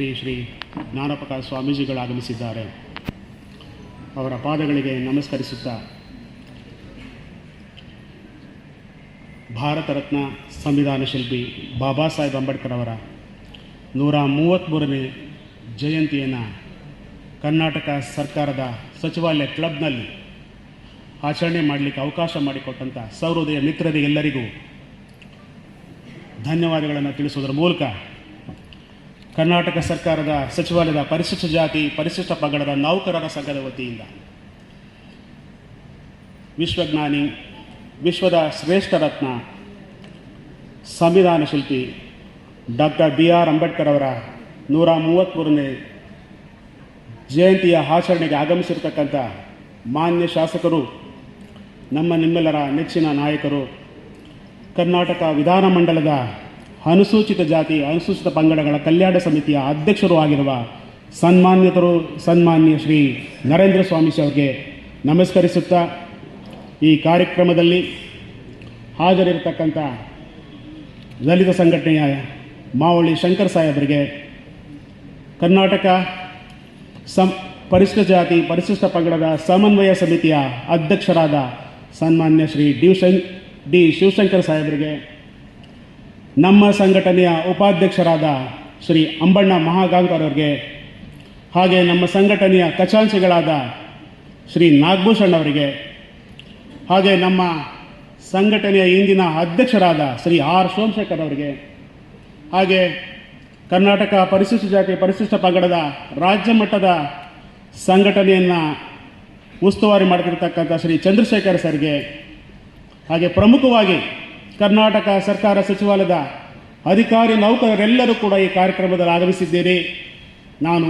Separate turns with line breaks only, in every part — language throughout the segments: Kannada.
ಶ್ರೀ ಶ್ರೀ ಜ್ಞಾನಪ್ರಕಾಶ ಸ್ವಾಮೀಜಿಗಳು ಆಗಮಿಸಿದ್ದಾರೆ ಅವರ ಪಾದಗಳಿಗೆ ನಮಸ್ಕರಿಸುತ್ತಾ ಭಾರತ ರತ್ನ ಸಂವಿಧಾನ ಶಿಲ್ಪಿ ಬಾಬಾ ಸಾಹೇಬ್ ಅಂಬೇಡ್ಕರ್ ಅವರ ನೂರ ಮೂವತ್ತ್ಮೂರನೇ ಜಯಂತಿಯನ್ನು ಕರ್ನಾಟಕ ಸರ್ಕಾರದ ಸಚಿವಾಲಯ ಕ್ಲಬ್ನಲ್ಲಿ ಆಚರಣೆ ಮಾಡಲಿಕ್ಕೆ ಅವಕಾಶ ಮಾಡಿಕೊಟ್ಟಂಥ ಸೌಹೃದಯ ಮಿತ್ರರಿಗೆ ಎಲ್ಲರಿಗೂ ಧನ್ಯವಾದಗಳನ್ನು ತಿಳಿಸುವುದರ ಮೂಲಕ ಕರ್ನಾಟಕ ಸರ್ಕಾರದ ಸಚಿವಾಲಯದ ಪರಿಶಿಷ್ಟ ಜಾತಿ, ಪರಿಶಿಷ್ಟ ಪಂಗಡದ ನೌಕರರ ಸಂಘದ ವತಿಯಿಂದ ವಿಶ್ವಜ್ಞಾನಿ, ವಿಶ್ವದ ಶ್ರೇಷ್ಠ ರತ್ನ, ಸಂವಿಧಾನ ಶಿಲ್ಪಿ ಡಾಕ್ಟರ್ ಬಿ ಆರ್ ಅಂಬೇಡ್ಕರ್ ಅವರ ನೂರ ಮೂವತ್ತ್ಮೂರನೇ ಜಯಂತಿಯ ಆಚರಣೆಗೆ ಆಗಮಿಸಿರ್ತಕ್ಕಂಥ ಮಾನ್ಯ ಶಾಸಕರು, ನಮ್ಮ ನಿಮ್ಮೆಲ್ಲರ ನೆಚ್ಚಿನ ನಾಯಕರು, ಕರ್ನಾಟಕ ವಿಧಾನಮಂಡಲದ ಅನುಸೂಚಿತ ಜಾತಿ, ಅನುಸೂಚಿತ ಪಂಗಡಗಳ ಕಲ್ಯಾಣ ಸಮಿತಿಯ ಅಧ್ಯಕ್ಷರು ಆಗಿರುವ ಸನ್ಮಾನ್ಯತರು, ಸನ್ಮಾನ್ಯ ಶ್ರೀ ನರೇಂದ್ರ ಸ್ವಾಮೀಜಿ ಅವರಿಗೆ ನಮಸ್ಕರಿಸುತ್ತಾ ಈ ಕಾರ್ಯಕ್ರಮದಲ್ಲಿ ಹಾಜರಿರತಕ್ಕಂಥ ದಲಿತ ಸಂಘಟನೆಯ ಮಾವಳಿ ಶಂಕರ್ ಸಾಹೇಬರಿಗೆ ಕರ್ನಾಟಕ ಸಂ ಪರಿಶಿಷ್ಟ ಜಾತಿ ಪರಿಶಿಷ್ಟ ಪಂಗಡದ ಸಮನ್ವಯ ಸಮಿತಿಯ ಅಧ್ಯಕ್ಷರಾದ ಸನ್ಮಾನ್ಯ ಶ್ರೀ ಡಿ ಶಂ, ಡಿ ಶಿವಶಂಕರ್ ಸಾಹೇಬರಿಗೆ ನಮ್ಮ ಸಂಘಟನೆಯ ಉಪಾಧ್ಯಕ್ಷರಾದ ಶ್ರೀ ಅಂಬಣ್ಣ ಮಹಾಗಾಂಕರ್ ಅವರಿಗೆ, ಹಾಗೆ ನಮ್ಮ ಸಂಘಟನೆಯ ಖಚಾಂಚಿಗಳಾದ ಶ್ರೀ ನಾಗಭೂಷಣ್ ಅವರಿಗೆ, ಹಾಗೆ ನಮ್ಮ ಸಂಘಟನೆಯ ಇಂದಿನ ಅಧ್ಯಕ್ಷರಾದ ಶ್ರೀ ಆರ್ ಸೋಮಶೇಖರ್ ಅವರಿಗೆ, ಹಾಗೆ ಕರ್ನಾಟಕ ಪರಿಶಿಷ್ಟ ಜಾತಿ ಪರಿಶಿಷ್ಟ ಪಂಗಡದ ರಾಜ್ಯ ಮಟ್ಟದ ಸಂಘಟನೆಯನ್ನು ಉಸ್ತುವಾರಿ ಮಾಡ್ತಿರ್ತಕ್ಕಂಥ ಶ್ರೀ ಚಂದ್ರಶೇಖರ್ ಸರ್ಗೆ, ಹಾಗೆ ಪ್ರಮುಖವಾಗಿ ಕರ್ನಾಟಕ ಸರ್ಕಾರ ಸಚಿವಾಲಯದ ಅಧಿಕಾರಿ ನೌಕರರೆಲ್ಲರೂ ಕೂಡ ಈ ಕಾರ್ಯಕ್ರಮದಲ್ಲಿ ಆಗಮಿಸಿದ್ದೇನೆ. ನಾನು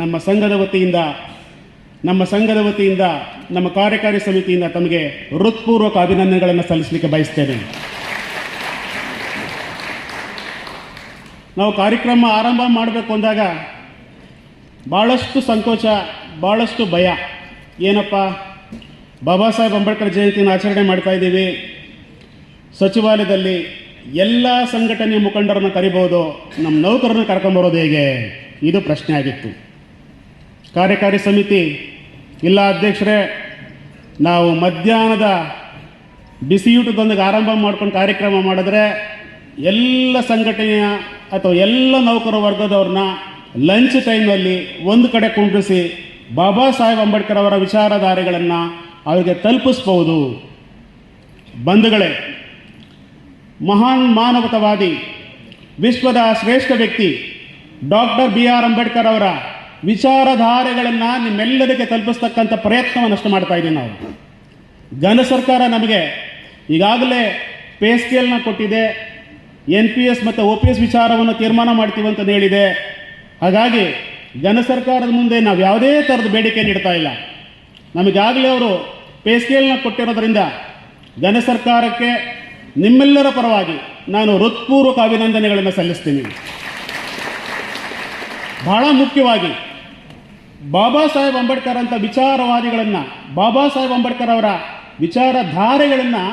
ನಮ್ಮ ಸಂಘದ ವತಿಯಿಂದ, ನಮ್ಮ ಸಂಘದ ವತಿಯಿಂದ, ನಮ್ಮ ಕಾರ್ಯಕಾರಿ ಸಮಿತಿಯಿಂದ ತಮಗೆ ಹೃತ್ಪೂರ್ವಕ ಅಭಿನಂದನೆಗಳನ್ನು ಸಲ್ಲಿಸಲಿಕ್ಕೆ ಬಯಸ್ತೇನೆ. ನಾವು ಕಾರ್ಯಕ್ರಮ ಆರಂಭ ಮಾಡಬೇಕು ಅಂದಾಗ ಭಾಳಷ್ಟು ಸಂಕೋಚ ಭಾಳಷ್ಟು ಭಯ. ಏನಪ್ಪ? ಬಾಬಾ ಸಾಹೇಬ್ ಅಂಬೇಡ್ಕರ್ ಜಯಂತಿಯನ್ನು ಆಚರಣೆ ಮಾಡ್ತಾ ಇದ್ದೀವಿ. ಸಚಿವಾಲಯದಲ್ಲಿ ಎಲ್ಲ ಸಂಘಟನೆಯ ಮುಖಂಡರನ್ನು ಕರಿಬೋದು ನಮ್ಮ ನೌಕರನ್ನು ಕರ್ಕೊಂಬರೋದು ಹೇಗೆ? ಇದು ಪ್ರಶ್ನೆ ಆಗಿತ್ತು. ಕಾರ್ಯಕಾರಿ ಸಮಿತಿ ಇಲ್ಲ ಅಧ್ಯಕ್ಷರೇ, ನಾವು ಮಧ್ಯಾಹ್ನದ ಬಿಸಿಯೂಟದೊಂದಿಗೆ ಆರಂಭ ಮಾಡ್ಕೊಂಡು ಕಾರ್ಯಕ್ರಮ ಮಾಡಿದ್ರೆ ಎಲ್ಲ ಸಂಘಟನೆಯ ಅಥವಾ ಎಲ್ಲ ನೌಕರ ವರ್ಗದವ್ರನ್ನ ಲಂಚ್ ಟೈಮಲ್ಲಿ ಒಂದು ಕಡೆ ಕುಂಡಿಸಿ ಬಾಬಾ ಸಾಹೇಬ್ ಅಂಬೇಡ್ಕರ್ ಅವರ ವಿಚಾರಧಾರೆಗಳನ್ನು ಅವರಿಗೆ ತಲುಪಿಸ್ಬೋದು ಬಂಧುಗಳೇ ಮಹಾನ್ ಮಾನವತವಾದಿ, ವಿಶ್ವದ ಶ್ರೇಷ್ಠ ವ್ಯಕ್ತಿ ಡಾಕ್ಟರ್ ಬಿ ಆರ್ ಅಂಬೇಡ್ಕರ್ ಅವರ ವಿಚಾರಧಾರೆಗಳನ್ನು ನಿಮ್ಮೆಲ್ಲರಿಗೆ ತಲುಪಿಸ್ತಕ್ಕಂಥ ಪ್ರಯತ್ನವನ್ನಷ್ಟು ಮಾಡ್ತಾ ಇದ್ದೀವಿ ನಾವು. ಘನ ಸರ್ಕಾರ ನಮಗೆ ಈಗಾಗಲೇ ಪೇ ಸ್ಕೇಲ್ನ ಕೊಟ್ಟಿದೆ, ಎನ್ ಪಿ ಎಸ್ ಮತ್ತು ಒ ಪಿ ಎಸ್ ವಿಚಾರವನ್ನು ತೀರ್ಮಾನ ಮಾಡ್ತೀವಿ ಅಂತ ಹೇಳಿದೆ. ಹಾಗಾಗಿ ಘನ ಸರ್ಕಾರದ ಮುಂದೆ ನಾವು ಯಾವುದೇ ಥರದ ಬೇಡಿಕೆ ನೀಡ್ತಾ ಇಲ್ಲ. ನಮಗಾಗಲೇ ಅವರು ಪೇ ಸ್ಕೇಲ್ನ ಕೊಟ್ಟಿರೋದ್ರಿಂದ ಘನ ಸರ್ಕಾರಕ್ಕೆ ನಿಮ್ಮೆಲ್ಲರ ಪರವಾಗಿ ನಾನು ಹೃತ್ಪೂರ್ವಕ ಅಭಿನಂದನೆಗಳನ್ನು ಸಲ್ಲಿಸ್ತೀನಿ. ಬಹಳ ಮುಖ್ಯವಾಗಿ ಬಾಬಾ ಸಾಹೇಬ್ ಅಂಬೇಡ್ಕರ್ ಅಂತ ವಿಚಾರವಾದಿಗಳನ್ನು, ಬಾಬಾ ಸಾಹೇಬ್ ಅಂಬೇಡ್ಕರ್ ಅವರ ವಿಚಾರಧಾರೆಗಳನ್ನು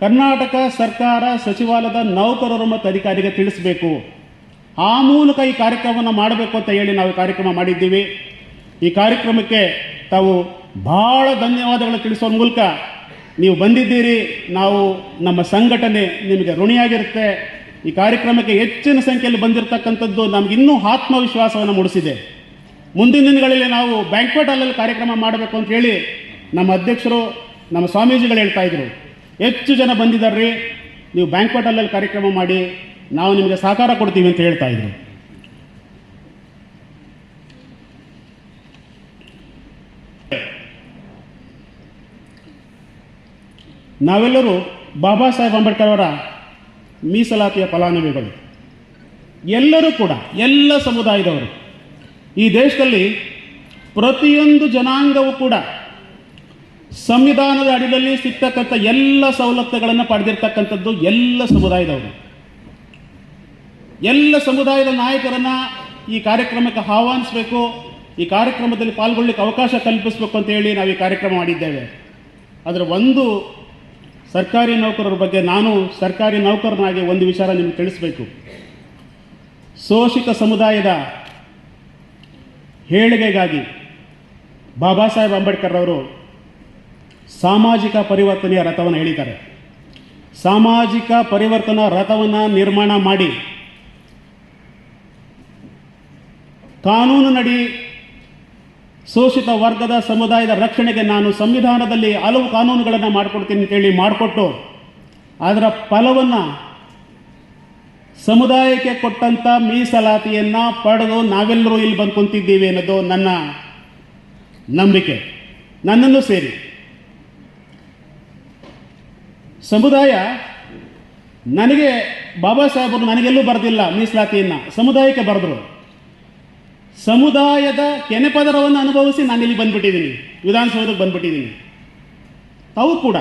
ಕರ್ನಾಟಕ ಸರ್ಕಾರ ಸಚಿವಾಲಯದ ನೌಕರರು ಮತ್ತು ಅಧಿಕಾರಿಗೆ ತಿಳಿಸಬೇಕು. ಆ ಮೂಲಕ ಈ ಕಾರ್ಯಕ್ರಮವನ್ನು ಮಾಡಬೇಕು ಅಂತ ಹೇಳಿ ನಾವು ಕಾರ್ಯಕ್ರಮ ಮಾಡಿದ್ದೀವಿ. ಈ ಕಾರ್ಯಕ್ರಮಕ್ಕೆ ತಾವು ಬಹಳ ಧನ್ಯವಾದಗಳು ತಿಳಿಸುವ ಮೂಲಕ ನೀವು ಬಂದಿದ್ದೀರಿ, ನಾವು ನಮ್ಮ ಸಂಘಟನೆ ನಿಮಗೆ ಋಣಿಯಾಗಿರುತ್ತೆ. ಈ ಕಾರ್ಯಕ್ರಮಕ್ಕೆ ಹೆಚ್ಚಿನ ಸಂಖ್ಯೆಯಲ್ಲಿ ಬಂದಿರತಕ್ಕಂಥದ್ದು ನಮ್ಗೆ ಇನ್ನೂ ಆತ್ಮವಿಶ್ವಾಸವನ್ನು ಮೂಡಿಸಿದೆ. ಮುಂದಿನ ದಿನಗಳಲ್ಲಿ ನಾವು ಬ್ಯಾಂಕ್ವೆಟ್ ಹಾಲಲ್ಲಿ ಕಾರ್ಯಕ್ರಮ ಮಾಡಬೇಕು ಅಂತ ಹೇಳಿ ನಮ್ಮ ಅಧ್ಯಕ್ಷರು, ನಮ್ಮ ಸ್ವಾಮೀಜಿಗಳು ಹೇಳ್ತಾ ಇದ್ರು. ಹೆಚ್ಚು ಜನ ಬಂದಿದ್ದಾರೆ ನೀವು ಬ್ಯಾಂಕ್ವೆಟ್ ಹಾಲಲ್ಲಿ ಕಾರ್ಯಕ್ರಮ ಮಾಡಿ, ನಾವು ನಿಮಗೆ ಸಹಕಾರ ಕೊಡ್ತೀವಿ ಅಂತ ಹೇಳ್ತಾ ಇದ್ರು. ನಾವೆಲ್ಲರೂ ಬಾಬಾ ಸಾಹೇಬ್ ಅಂಬೇಡ್ಕರ್ ಅವರ ಮೀಸಲಾತಿಯ ಫಲಾನುಭವಿಗಳು. ಎಲ್ಲರೂ ಕೂಡ, ಎಲ್ಲ ಸಮುದಾಯದವರು ಈ ದೇಶದಲ್ಲಿ ಪ್ರತಿಯೊಂದು ಜನಾಂಗವೂ ಕೂಡ ಸಂವಿಧಾನದ ಅಡಿಯಲ್ಲಿ ಸಿಗ್ತಕ್ಕಂಥ ಎಲ್ಲ ಸವಲತ್ತುಗಳನ್ನು ಪಡೆದಿರ್ತಕ್ಕಂಥದ್ದು ಎಲ್ಲ ಸಮುದಾಯದವರು. ಎಲ್ಲ ಸಮುದಾಯದ ನಾಯಕರನ್ನು ಈ ಕಾರ್ಯಕ್ರಮಕ್ಕೆ ಆಹ್ವಾನಿಸಬೇಕು, ಈ ಕಾರ್ಯಕ್ರಮದಲ್ಲಿ ಪಾಲ್ಗೊಳ್ಳಿಕ್ಕೆ ಅವಕಾಶ ಕಲ್ಪಿಸಬೇಕು ಅಂತ ಹೇಳಿ ನಾವು ಈ ಕಾರ್ಯಕ್ರಮ ಮಾಡಿದ್ದೇವೆ. ಅದರ ಒಂದು ಸರ್ಕಾರಿ ನೌಕರರ ಬಗ್ಗೆ ನಾನು ಸರ್ಕಾರಿ ನೌಕರನಾಗಿ ಒಂದು ವಿಚಾರ ನಿಮಗೆ ತಿಳಿಸಬೇಕು. ಶೋಷಿತ ಸಮುದಾಯದ ಹೇಳಿಗೆಗಾಗಿ ಬಾಬಾ ಸಾಹೇಬ್ ಅಂಬೇಡ್ಕರ್ ಅವರು ಸಾಮಾಜಿಕ ಪರಿವರ್ತನೆಯ ರಥವನ್ನು ಹೇಳಿದ್ದಾರೆ. ಸಾಮಾಜಿಕ ಪರಿವರ್ತನಾ ರಥವನ್ನು ನಿರ್ಮಾಣ ಮಾಡಿ, ಕಾನೂನಿನಡಿ ಶೋಷಿತ ವರ್ಗದ ಸಮುದಾಯದ ರಕ್ಷಣೆಗೆ ನಾನು ಸಂವಿಧಾನದಲ್ಲಿ ಹಲವು ಕಾನೂನುಗಳನ್ನು ಮಾಡಿಕೊಡ್ತೀನಿ ಅಂತೇಳಿ ಮಾಡಿಕೊಟ್ಟು, ಅದರ ಫಲವನ್ನು ಸಮುದಾಯಕ್ಕೆ ಕೊಟ್ಟಂಥ ಮೀಸಲಾತಿಯನ್ನು ಪಡೆದು ನಾವೆಲ್ಲರೂ ಇಲ್ಲಿ ಬಂದು ಕುಂತಿದ್ದೀವಿ ಅನ್ನೋದು ನನ್ನ ನಂಬಿಕೆ. ನನ್ನನ್ನು ಸೇರಿ. ಸಮುದಾಯ ನನಗೆ ಬಾಬಾ ಸಾಹೇಬರು ನನಗೆಲ್ಲೂ ಬರೆದಿಲ್ಲ ಮೀಸಲಾತಿಯನ್ನು. ಸಮುದಾಯಕ್ಕೆ ಬರೆದರು. ಸಮುದಾಯದ ಕೆನೆಪದರವನ್ನು ಅನುಭವಿಸಿ ನಾನು ಇಲ್ಲಿ ಬಂದ್ಬಿಟ್ಟಿದ್ದೀನಿ. ವಿಧಾನಸೌಧಕ್ಕೆ ಬಂದ್ಬಿಟ್ಟಿದ್ದೀನಿ. ತಾವು ಕೂಡ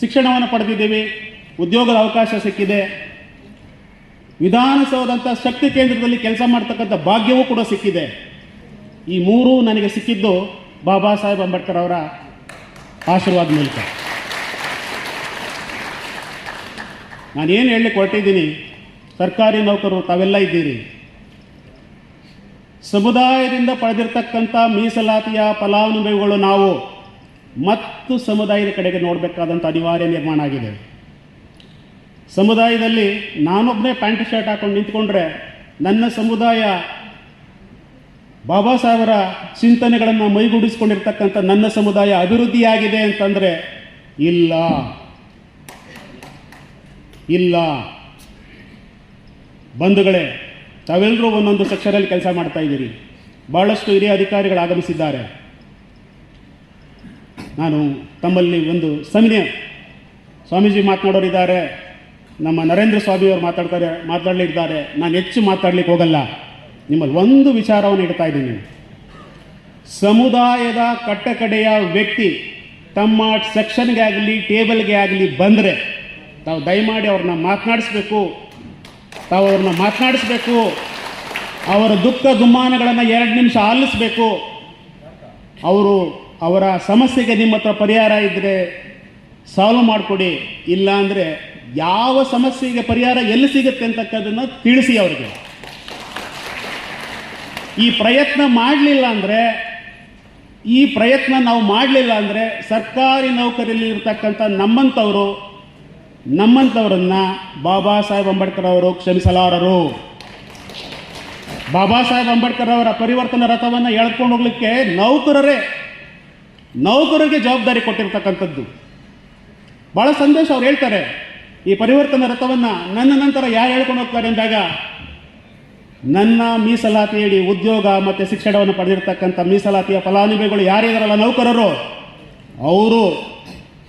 ಶಿಕ್ಷಣವನ್ನು ಪಡೆದಿದ್ದೀವಿ, ಉದ್ಯೋಗದ ಅವಕಾಶ ಸಿಕ್ಕಿದೆ. ವಿಧಾನಸೌಧದಂಥ ಶಕ್ತಿ ಕೇಂದ್ರದಲ್ಲಿ ಕೆಲಸ ಮಾಡ್ತಕ್ಕಂಥ ಭಾಗ್ಯವೂ ಕೂಡ ಸಿಕ್ಕಿದೆ. ಈ ಮೂರೂ ನನಗೆ ಸಿಕ್ಕಿದ್ದು ಬಾಬಾ ಸಾಹೇಬ್ ಅಂಬೇಡ್ಕರ್ ಅವರ ಆಶೀರ್ವಾದ ಮೂಲಕ. ನಾನೇನು ಹೇಳಲಿಕ್ಕೆ ಹೊರಟಿದ್ದೀನಿ ಸರ್ಕಾರಿ ನೌಕರರು, ತಾವೆಲ್ಲ ಇದ್ದೀರಿ. ಸಮುದಾಯದಿಂದ ಪಡೆದಿರ್ತಕ್ಕಂಥ ಮೀಸಲಾತಿಯ ಫಲಾನುಭವಿಗಳು ನಾವು ಮತ್ತು ಸಮುದಾಯದ ಕಡೆಗೆ ನೋಡಬೇಕಾದಂಥ ಅನಿವಾರ್ಯ ನಿರ್ಮಾಣ ಆಗಿದೆ. ಸಮುದಾಯದಲ್ಲಿ ನಾನೊಬ್ಬನೇ ಪ್ಯಾಂಟ್ ಶರ್ಟ್ ಹಾಕೊಂಡು ನಿಂತ್ಕೊಂಡ್ರೆ ನನ್ನ ಸಮುದಾಯ ಬಾಬಾ ಸಾಹೇಬರ ಚಿಂತನೆಗಳನ್ನು ಮೈಗೂಡಿಸ್ಕೊಂಡಿರ್ತಕ್ಕಂಥ ನನ್ನ ಸಮುದಾಯ ಅಭಿವೃದ್ಧಿಯಾಗಿದೆ ಅಂತಂದರೆ ಇಲ್ಲ. ಇಲ್ಲ. ಬಂಧುಗಳೇ, ತಾವೆಲ್ಲರೂ ಒಂದೊಂದು ಸೆಕ್ಷನಲ್ಲಿ ಕೆಲಸ ಮಾಡ್ತಾ ಇದ್ದೀರಿ. ಭಾಳಷ್ಟು ಹಿರಿಯ ಅಧಿಕಾರಿಗಳು ಆಗಮಿಸಿದ್ದಾರೆ. ನಾನು ತಮ್ಮಲ್ಲಿ ಒಂದು ಸಮಿತಿ ಸ್ವಾಮೀಜಿ ಮಾತನಾಡೋರಿದ್ದಾರೆ. ನಮ್ಮ ನರೇಂದ್ರ ಸ್ವಾಮಿಯವರು ಮಾತಾಡ್ತಾರೆ, ಮಾತಾಡಲಿದ್ದಾರೆ. ನಾನು ಹೆಚ್ಚು ಮಾತಾಡ್ಲಿಕ್ಕೆ ಹೋಗಲ್ಲ. ನಿಮ್ಮಲ್ಲಿ ಒಂದು ವಿಚಾರವನ್ನು ಇಡ್ತಾ ಇದ್ದೀನಿ. ಸಮುದಾಯದ ಕಟ್ಟಕಡೆಯ ವ್ಯಕ್ತಿ ತಮ್ಮ ಸೆಕ್ಷನ್ಗೆ ಆಗಲಿ, ಟೇಬಲ್ಗೆ ಆಗಲಿ ಬಂದರೆ ತಾವು ದಯಮಾಡಿ ಅವ್ರನ್ನ ಮಾತನಾಡಿಸ್ಬೇಕು. ತಾವು ಅವ್ರನ್ನ ಮಾತನಾಡಿಸ್ಬೇಕು. ಅವರ ದುಃಖ ದುಮ್ಮಾನಗಳನ್ನು ಎರಡು ನಿಮಿಷ ಆಲಿಸಬೇಕು. ಅವರು ಅವರ ಸಮಸ್ಯೆಗೆ ನಿಮ್ಮ ಹತ್ರ ಪರಿಹಾರ ಇದ್ದರೆ ಸಾಲ್ವ್ ಮಾಡಿಕೊಡಿ. ಇಲ್ಲ ಅಂದರೆ ಯಾವ ಸಮಸ್ಯೆಗೆ ಪರಿಹಾರ ಎಲ್ಲಿ ಸಿಗುತ್ತೆ ಅಂತಕ್ಕದನ್ನು ತಿಳಿಸಿ ಅವರಿಗೆ. ಈ ಪ್ರಯತ್ನ ಮಾಡಲಿಲ್ಲ ಅಂದರೆ, ಈ ಪ್ರಯತ್ನ ನಾವು ಮಾಡಲಿಲ್ಲ ಅಂದರೆ ಸರ್ಕಾರಿ ನೌಕರಿಯಲ್ಲಿ ಇರ್ತಕ್ಕಂಥ ನಮ್ಮಂಥವರು ನಮ್ಮಂಥವರನ್ನ ಬಾಬಾ ಸಾಹೇಬ್ ಅಂಬೇಡ್ಕರ್ ಅವರು ಕ್ಷಮಿಸಲಾರರು. ಬಾಬಾ ಸಾಹೇಬ್ ಅಂಬೇಡ್ಕರ್ ಅವರ ಪರಿವರ್ತನಾ ರಥವನ್ನು ಎಳ್ಕೊಂಡು ಹೋಗ್ಲಿಕ್ಕೆ ನೌಕರರೇ, ನೌಕರರಿಗೆ ಜವಾಬ್ದಾರಿ ಕೊಟ್ಟಿರ್ತಕ್ಕಂಥದ್ದು. ಭಾಳ ಸಂದೇಶ ಅವ್ರು ಹೇಳ್ತಾರೆ, ಈ ಪರಿವರ್ತನಾ ರಥವನ್ನು ನನ್ನ ನಂತರ ಯಾರು ಹೇಳ್ಕೊಂಡು ಹೋಗ್ತಾರೆ ಅಂದಾಗ, ನನ್ನ ಮೀಸಲಾತಿಯಡಿ ಉದ್ಯೋಗ ಮತ್ತು ಶಿಕ್ಷಣವನ್ನು ಪಡೆದಿರ್ತಕ್ಕಂಥ ಮೀಸಲಾತಿಯ ಫಲಾನುಭವಿಗಳು ಯಾರಿದಾರಲ್ಲ ನೌಕರರು? ಅವರು.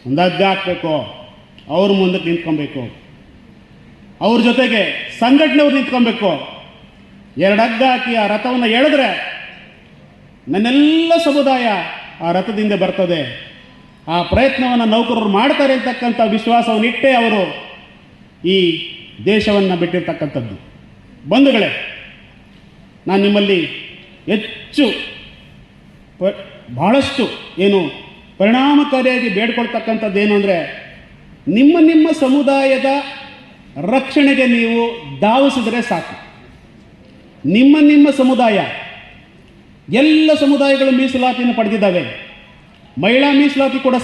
ಒಂದು ಅವ್ರ ಮುಂದೆ ನಿಂತ್ಕೊಬೇಕು. ಅವ್ರ ಜೊತೆಗೆ ಸಂಘಟನೆಯವ್ರು ನಿಂತ್ಕೊಬೇಕು. ಎರಡು ಹಗ್ಗ ಹಾಕಿ ಆ ರಥವನ್ನು ಎಳೆದ್ರೆ ನನ್ನೆಲ್ಲ ಸಮುದಾಯ ಆ ರಥದಿಂದ ಬರ್ತದೆ. ಆ ಪ್ರಯತ್ನವನ್ನು ನೌಕರರು ಮಾಡ್ತಾರೆ ಅಂತಕ್ಕಂಥ ವಿಶ್ವಾಸವನ್ನು ಇಟ್ಟೇ ಅವರು ಈ ದೇಶವನ್ನು ಬಿಟ್ಟಿರ್ತಕ್ಕಂಥದ್ದು. ಬಂಧುಗಳೇ, ನಾನು ನಿಮ್ಮಲ್ಲಿ ಹೆಚ್ಚು ಬಹಳಷ್ಟು ಏನು ಪರಿಣಾಮಕಾರಿಯಾಗಿ ಬೇಡ್ಕೊಳ್ತಕ್ಕಂಥದ್ದು ಏನು ಅಂದರೆ ನಿಮ್ಮ ನಿಮ್ಮ ಸಮುದಾಯದ ರಕ್ಷಣೆಗೆ ನೀವು ಧಾವಿಸಿದರೆ ಸಾಕು. ನಿಮ್ಮ ನಿಮ್ಮ ಸಮುದಾಯ, ಎಲ್ಲ ಸಮುದಾಯಗಳು ಮೀಸಲಾತಿಯನ್ನು ಪಡೆದಿದ್ದಾವೆ. ಮಹಿಳಾ ಮೀಸಲಾತಿ ಕೂಡ